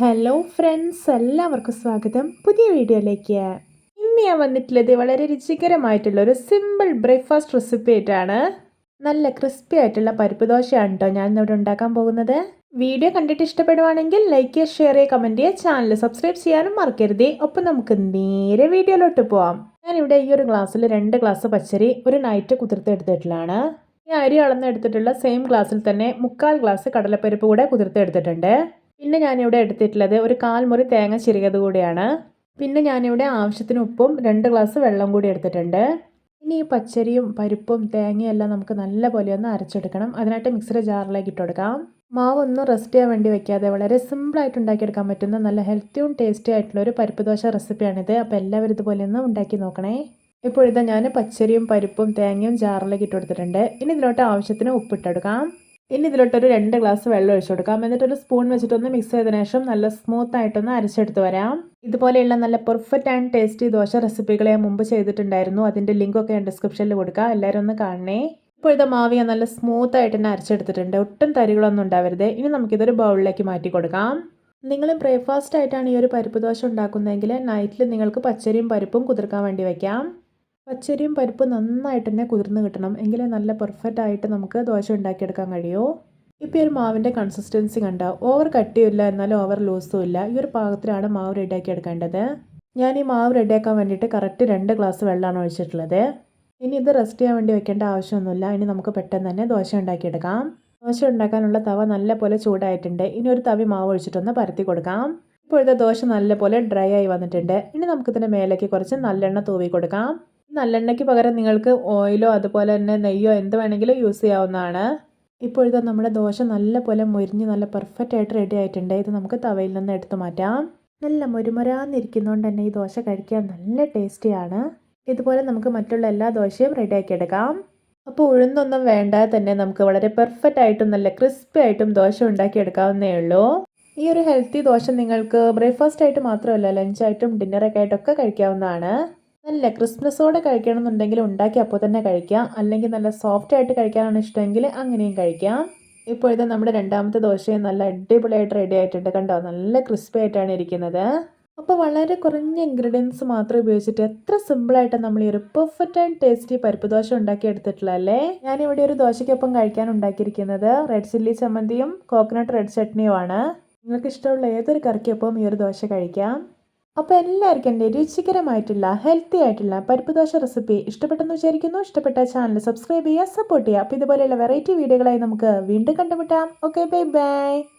Hello friends എല്ലാവർക്കും സ്വാഗതം. പുതിയ വീഡിയോയിലേക്ക്. ഇന്ന് ഞാൻ വന്നിട്ടുള്ളത് വളരെ രുചികരമായിട്ടുള്ള ഒരു സിമ്പിൾ ബ്രേക്ക്ഫാസ്റ്റ് റെസിപ്പി ആയിട്ടാണ്. നല്ല ക്രിസ്പി ആയിട്ടുള്ള പരിപ്പ് ദോശയാണ് കേട്ടോ ഞാൻ ഇന്നിവിടെ ഉണ്ടാക്കാൻ പോകുന്നത്. വീഡിയോ കണ്ടിട്ട് ഇഷ്ടപ്പെടുവാണെങ്കിൽ ലൈക്ക് ചെയ്യുക ഷെയർ ചെയ്യുക കമന്റ് ചെയ്യുക. ചാനൽ സബ്സ്ക്രൈബ് ചെയ്യാനും മറക്കരുത്. ഒപ്പം നമുക്ക് നേരെ വീഡിയോയിലോട്ട് പോവാം. ഞാനിവിടെ ഈ ഒരു ഗ്ലാസ്സിൽ രണ്ട് ഗ്ലാസ് പച്ചരി ഒരു നൈറ്റ് കുതിർത്തെടുത്തിട്ടുള്ളതാണ് ഈ അരി അളന്നെടുത്തിട്ടുള്ള സെയിം ഗ്ലാസ്സിൽ തന്നെ മുക്കാൽ ഗ്ലാസ് കടലപ്പരിപ്പ് കൂടെ കുതിർത്തെടുത്തിട്ടുണ്ട് പിന്നെ ഞാനിവിടെ എടുത്തിട്ടുള്ളത് ഒരു കാൽമുറി തേങ്ങ ചിരികത് കൂടിയാണ്. പിന്നെ ഞാനിവിടെ ആവശ്യത്തിന് ഉപ്പും രണ്ട് ഗ്ലാസ് വെള്ളം കൂടി എടുത്തിട്ടുണ്ട്. ഇനി ഈ പച്ചരിയും പരിപ്പും തേങ്ങയും എല്ലാം നമുക്ക് നല്ല പോലെ ഒന്ന് അരച്ചെടുക്കണം. അതിനായിട്ട് മിക്സിയുടെ ജാറിലേക്ക് ഇട്ട് കൊടുക്കാം. മാവ് ഒന്നും റെസ്റ്റ് ചെയ്യാൻ വേണ്ടി വെക്കാതെ വളരെ സിമ്പിളായിട്ട് ഉണ്ടാക്കിയെടുക്കാൻ പറ്റുന്ന നല്ല ഹെൽത്തിയും ടേസ്റ്റി ആയിട്ടുള്ള ഒരു പരിപ്പ് ദോശ റെസിപ്പിയാണിത് അപ്പോൾ എല്ലാവരും ഇതുപോലെ ഒന്ന് ഉണ്ടാക്കി നോക്കണേ. ഇപ്പോഴത്തെ ഞാൻ പച്ചരിയും പരിപ്പും തേങ്ങയും ജാറിലേക്ക് ഇട്ട് കൊടുത്തിട്ടുണ്ട്. ഇനി ഇതിലോട്ട് ആവശ്യത്തിന് ഉപ്പിട്ടെടുക്കാം ഇനി ഇതിലോട്ടൊരു രണ്ട് ഗ്ലാസ് വെള്ളം ഒഴിച്ചു കൊടുക്കാം. എന്നിട്ട് ഒരു സ്പൂൺ വെച്ചിട്ടൊന്ന് മിക്സ് ചെയ്തതിനു ശേഷം നല്ല സ്മൂത്ത് ആയിട്ടൊന്ന് അരച്ചെടുത്ത് വരാം. ഇതുപോലെയുള്ള നല്ല പെർഫെക്റ്റ് ആൻഡ് ടേസ്റ്റി ദോശ റെസിപ്പികൾ ഞാൻ മുമ്പ് ചെയ്തിട്ടുണ്ടായിരുന്നു. അതിന്റെ ലിങ്കൊക്കെ ഞാൻ ഡിസ്ക്രിപ്ഷനിൽ കൊടുക്കാം. എല്ലാവരും ഒന്ന് കാണണേ. ഇപ്പോൾ ഇത് മാവ് ഞാൻ നല്ല സ്മൂത്ത് ആയിട്ട് തന്നെ അരച്ചെടുത്തിട്ടുണ്ട്. ഒട്ടും തരികളൊന്നും ഉണ്ടാവരുത്. ഇനി നമുക്കിതൊരു ബൗളിലേക്ക് മാറ്റി കൊടുക്കാം. നിങ്ങൾ ബ്രേക്ക്ഫാസ്റ്റ് ആയിട്ടാണ് ഈ ഒരു പരിപ്പ് ദോശ ഉണ്ടാക്കുന്നതെങ്കിൽ നൈറ്റിൽ നിങ്ങൾക്ക് പച്ചരിയും പരിപ്പും കുതിർക്കാൻ വേണ്ടി വയ്ക്കാം പച്ചരിയും പരിപ്പ് നന്നായിട്ട് തന്നെ കുതിർന്ന് കിട്ടണം. എങ്കിലേ നല്ല പെർഫെക്റ്റ് ആയിട്ട് നമുക്ക് ദോശ ഉണ്ടാക്കിയെടുക്കാൻ കഴിയൂ. ഇപ്പോൾ ഒരു മാവിന്റെ കൺസിസ്റ്റൻസി കണ്ട? ഓവർ കട്ടിയുമില്ല എന്നാലും ഓവർ ലൂസും ഇല്ല. ഈ ഒരു പാകത്തിലാണ് മാവ് റെഡിയാക്കി എടുക്കേണ്ടത്. ഞാൻ ഈ മാവ് റെഡിയാക്കാൻ വേണ്ടിയിട്ട് കറക്റ്റ് രണ്ട് ഗ്ലാസ് വെള്ളമാണ് ഒഴിച്ചിട്ടുള്ളത്. ഇനി ഇത് റെസ്റ്റ് ചെയ്യാൻ വേണ്ടി വെക്കേണ്ട ആവശ്യമൊന്നുമില്ല. ഇനി നമുക്ക് പെട്ടെന്ന് തന്നെ ദോശ ഉണ്ടാക്കിയെടുക്കാം. ദോശ ഉണ്ടാക്കാനുള്ള തവ നല്ല പോലെ ചൂടായിട്ടുണ്ട്. ഇനി ഒരു തവി മാവ് ഒഴിച്ചിട്ടൊന്ന് പരത്തി കൊടുക്കാം. ഇപ്പോഴത്തെ ദോശ നല്ലപോലെ ഡ്രൈ ആയി വന്നിട്ടുണ്ട്. ഇനി നമുക്കിതിന്റെ മേലേക്ക് കുറച്ച് നല്ലെണ്ണ തൂവി കൊടുക്കാം. നല്ലെണ്ണയ്ക്ക് പകരം നിങ്ങൾക്ക് ഓയിലോ അതുപോലെ തന്നെ നെയ്യോ എന്ത് വേണമെങ്കിലും യൂസ് ചെയ്യാവുന്നതാണ്. ഇപ്പോഴത്തെ നമ്മുടെ ദോശ നല്ലപോലെ മൊരിഞ്ഞ് നല്ല പെർഫെക്റ്റ് ആയിട്ട് റെഡി ആയിട്ടുണ്ട്. ഇത് നമുക്ക് തവയിൽ നിന്ന് എടുത്തു മാറ്റാം. നല്ല മുരുമുരാന്നിരിക്കുന്നതുകൊണ്ട് തന്നെ ഈ ദോശ കഴിക്കാൻ നല്ല ടേസ്റ്റിയാണ് ഇതുപോലെ നമുക്ക് മറ്റുള്ള എല്ലാ ദോശയും റെഡിയാക്കി എടുക്കാം. അപ്പോൾ ഉഴുന്നൊന്നും വേണ്ടാതെ തന്നെ നമുക്ക് വളരെ പെർഫെക്റ്റ് ആയിട്ടും നല്ല ക്രിസ്പി ആയിട്ടും ദോശ ഉണ്ടാക്കി എടുക്കാവുന്നേ ഉള്ളൂ. ഈ ഒരു ഹെൽത്തി ദോശ നിങ്ങൾക്ക് ബ്രേക്ക്ഫാസ്റ്റ് ആയിട്ട് മാത്രമല്ല ലഞ്ചായിട്ടും ഡിന്നറൊക്കെ ആയിട്ടൊക്കെ കഴിക്കാവുന്നതാണ്. നല്ല ക്രിസ്മസോടെ കഴിക്കണമെന്നുണ്ടെങ്കിൽ ഉണ്ടാക്കി അപ്പോൾ തന്നെ കഴിക്കാം. അല്ലെങ്കിൽ നല്ല സോഫ്റ്റ് ആയിട്ട് കഴിക്കാനാണ് ഇഷ്ടമെങ്കിൽ അങ്ങനെയും കഴിക്കാം. ഇപ്പോൾ ഇത് നമ്മുടെ രണ്ടാമത്തെ ദോശയും നല്ല അടിപൊളിയായിട്ട് റെഡി ആയിട്ടുണ്ട്. കണ്ടോ? നല്ല ക്രിസ്പി ആയിട്ടാണ് ഇരിക്കുന്നത്. അപ്പോൾ വളരെ കുറഞ്ഞ ഇൻഗ്രീഡിയൻസ് മാത്രം ഉപയോഗിച്ചിട്ട് എത്ര സിമ്പിളായിട്ട് നമ്മൾ ഈ ഒരു പെർഫെക്റ്റ് ആൻഡ് ടേസ്റ്റി പരിപ്പ് ദോശ ഉണ്ടാക്കി എടുത്തിട്ടുള്ളതല്ലേ ഞാനിവിടെ ഒരു ദോശയ്ക്കൊപ്പം കഴിക്കാൻ ഉണ്ടാക്കിയിരിക്കുന്നത് റെഡ് ചില്ലി ചമ്മന്തിയും കോക്കനട്ട് റെഡ് ചട്നിയുമാണ് നിങ്ങൾക്ക് ഇഷ്ടമുള്ള ഏതൊരു കറിക്കൊപ്പം ഈ ഒരു ദോശ കഴിക്കാം? അപ്പോൾ എല്ലാവർക്കും എന്റെ രുചികരമായിട്ടുള്ള ഹെൽത്തി ആയിട്ടുള്ള പരിപ്പ് ദോശ റെസിപ്പി ഇഷ്ടപ്പെട്ടെന്ന് വിചാരിക്കുന്നു. ഇഷ്ടപ്പെട്ട ചാനൽ സബ്സ്ക്രൈബ് ചെയ്യുക സപ്പോർട്ട് ചെയ്യുക. അപ്പോൾ ഇതുപോലെയുള്ള വെറൈറ്റി വീഡിയോകളായി നമുക്ക് വീണ്ടും കണ്ടുമുട്ടാം. Okay bye bye